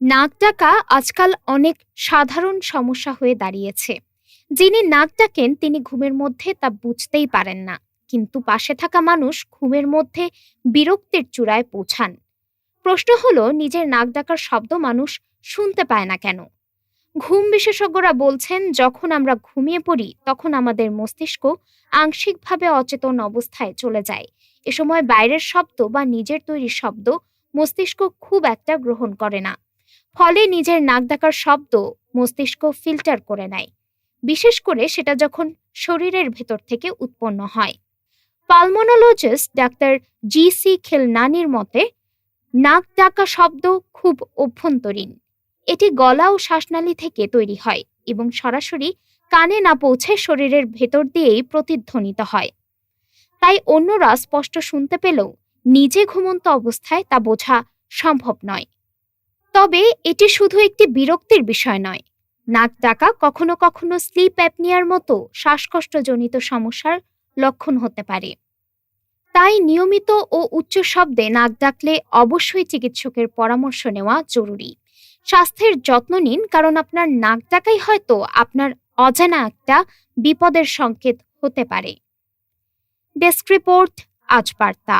নাক ডাকা আজকাল অনেক সাধারণ সমস্যা হয়ে দাঁড়িয়েছে। যিনি নাক ডাকেন তিনি ঘুমের মধ্যে তা বুঝতেই পারেন না। কিন্তু পাশে থাকা মানুষ ঘুমের মধ্যে বিরক্তির চূড়ায় পৌঁছান। প্রশ্ন হলো, নিজের নাক ডাকার শব্দ মানুষ শুনতে পায় না কেন? ঘুম বিশেষজ্ঞরা বলছেন, যখন আমরা ঘুমিয়ে পড়ি, তখন আমাদের মস্তিষ্ক আংশিকভাবে অচেতন অবস্থায় চলে যায়। এ সময় বাইরের শব্দ বা নিজের তৈরি শব্দ মস্তিষ্ক খুব একটা গ্রহণ করে না। ফলে নিজের নাক ডাকার শব্দ মস্তিষ্ক ফিল্টার করে নেয়। বিশেষ করে সেটা যখন শরীরের ভেতর থেকে উৎপন্ন হয়। পালমোনোলজিস্ট ডাক্তার জি সি খেলনানির মতে, নাক ডাকা শব্দ খুব অভ্যন্তরীণ। এটি গলা ও শ্বাসনালী থেকে তৈরি হয় এবং সরাসরি কানে না পৌঁছে শরীরের ভেতর দিয়েই প্রতিধ্বনিত হয়। তাই অন্যরা স্পষ্ট শুনতে পেলেও নিজে ঘুমন্ত অবস্থায় তা বোঝা সম্ভব নয়। তবে এটি শুধু একটি বিরক্তির বিষয় নয়। নাক ডাকা কখনো কখনো স্লিপ অ্যাপনিয়ার মতো শ্বাসকষ্টজনিত সমস্যার লক্ষণ হতে পারে। তাই নিয়মিত ও উচ্চ শব্দে নাক ডাকলে অবশ্যই চিকিৎসকের পরামর্শ নেওয়া জরুরি। স্বাস্থ্যের যত্ন নিন, কারণ আপনার নাক ডাকাই হয়তো আপনার অজানা একটা বিপদের সংকেত হতে পারে। ডেস্ক রিপোর্ট আজ বার্তা